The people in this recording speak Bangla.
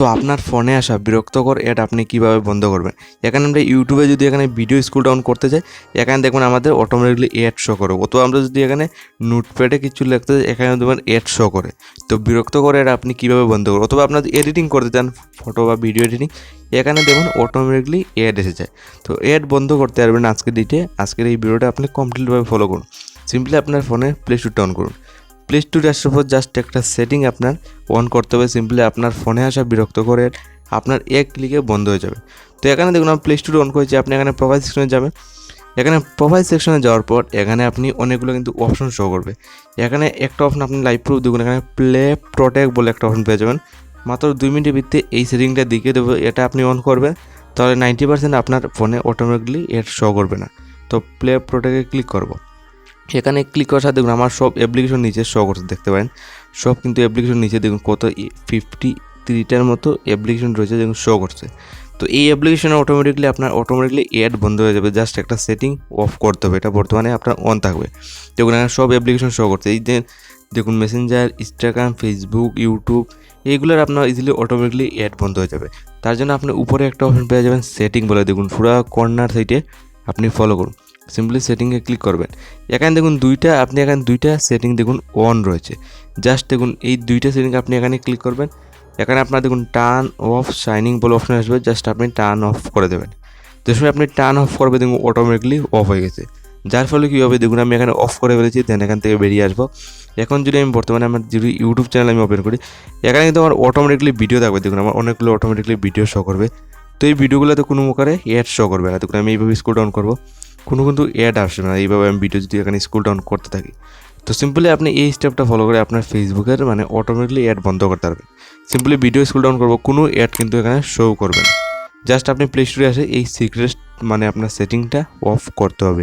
তো আপনার ফোনে আসা বিরক্তকর অ্যাড আপনি কীভাবে বন্ধ করবেন? এখানে আমরা ইউটিউবে যদি এখানে ভিডিও স্কুল ডাউন করতে যাই, এখানে দেখবেন আমাদের অটোমেটিকলি অ্যাড শো করে। অথবা আমরা যদি এখানে নোটপ্যাডে কিছু লিখতে যাই, এখানে দেখবেন অ্যাড শো করে। তো বিরক্তকর অ্যাড আপনি কীভাবে বন্ধ করবেন? অথবা আপনার এডিটিং করতে চান ফটো বা ভিডিও এডিটিং এখানে দেখুন অটোমেটিকলি অ্যাড এসে যায়। তো অ্যাড বন্ধ করতে পারবেন আজকের ডেটে আজকের এই ভিডিওটা আপনি কমপ্লিটভাবে ফলো করুন। সিম্পলি আপনার ফোনে প্লে স্টোরটা অন করুন। প্লে স্টোরে আসার পর জাস্ট একটা সেটিং আপনার অন করতে হবে। সিম্পলি আপনার ফোনে আসা, বিরক্ত করে আপনার এক ক্লিকে বন্ধ হয়ে যাবে। তো এখানে দেখুন, আমি প্লে স্টোরে অন করেছি। আপনি এখানে প্রোফাইল সেকশনে যাবেন। এখানে প্রোফাইল সেকশনে যাওয়ার পর এখানে আপনি অনেকগুলো কিন্তু অপশন শো করবে। এখানে একটা অপশন আপনি লাইভ প্রুফ দেখুন, এখানে প্লে প্রোটেক্ট বলে একটা অপশন পেয়ে যাবেন। মাত্র দুই মিনিটের ভিত্তিতে এই সেটিংটা দিকে দেবো। এটা আপনি অন করবেন, তাহলে নাইনটি পার্সেন্ট আপনার ফোনে অটোমেটিকলি এর শো করবে না। তো প্লে প্রোটেক্টে ক্লিক করব। এখানে ক্লিক করার সাথে দেখুন আমার সব অ্যাপ্লিকেশন নিচে শো করতে দেখতে পারেন। সব কিন্তু অ্যাপ্লিকেশন নিচে দেখুন কত ফিফটি থ্রিটার মতো অ্যাপ্লিকেশন রয়েছে, দেখুন শো করছে। তো এই অ্যাপ্লিকেশনে অটোমেটিকলি আপনার অটোমেটিকলি অ্যাড বন্ধ হয়ে যাবে জাস্ট একটা সেটিং অফ করতে হবে, এটা বর্তমানে আপনার অন থাকবে। দেখুন এখানে সব অ্যাপ্লিকেশন শো করছে, এই যে দেখুন মেসেঞ্জার ইনস্টাগ্রাম ফেসবুক ইউটিউব এইগুলোর আপনার ইজিলি অটোমেটিকলি অ্যাড বন্ধ হয়ে যাবে। তার জন্য আপনি উপরে একটা অপশন পেয়ে যাবেন সেটিং বলে দেখুন, পুরো কর্নার সাইডে আপনি ফলো করুন। সিম্পলি সেটিংয়ে ক্লিক করবেন। এখানে দেখুন দুইটা, আপনি এখানে দুইটা সেটিং দেখুন অন রয়েছে। জাস্ট দেখুন এই দুইটা সেটিং আপনি এখানে ক্লিক করবেন। এখানে আপনার দেখুন টার্ন অফ শাইনিং বলে অপশন আসবে জাস্ট আপনি টার্ন অফ করে দেবেন। যে সময় আপনি টার্ন অফ করবে দেখুন অটোমেটিকলি অফ হয়ে গেছে। যার ফলে কী হবে? দেখুন আমি এখানে অফ করে ফেলেছি দেন এখান থেকে বেরিয়ে আসব। এখন যদি আমি বর্তমানে আমার যদি ইউটিউব চ্যানেল আমি ওপেন করি, এখানে কিন্তু আমার অটোমেটিকলি ভিডিও থাকবে। দেখুন আমার অনেকগুলো অটোমেটিকলি ভিডিও শো করবে। তো এই ভিডিওগুলোতে কোনো প্রকারে অ্যাড শো করবে না। দেখুন আমি এইভাবে স্কুল ডাউন করব। কোনো কিন্তু অ্যাড আসবে না। এইভাবে আমি ভিডিও যদি এখানে স্কুল ডাউন করতে থাকি, তো সিম্পলি আপনি এই স্টেপটা ফলো করে আপনার ফেসবুকের মানে অটোমেটিকলি অ্যাড বন্ধ করতে পারবেন। সিম্পলি ভিডিও স্কুল ডাউন করব, কোনো অ্যাড কিন্তু এখানে শো করবেন জাস্ট আপনি প্লে স্টোরে আসে এই সিক্রেট মানে আপনার সেটিংটা অফ করতে হবে।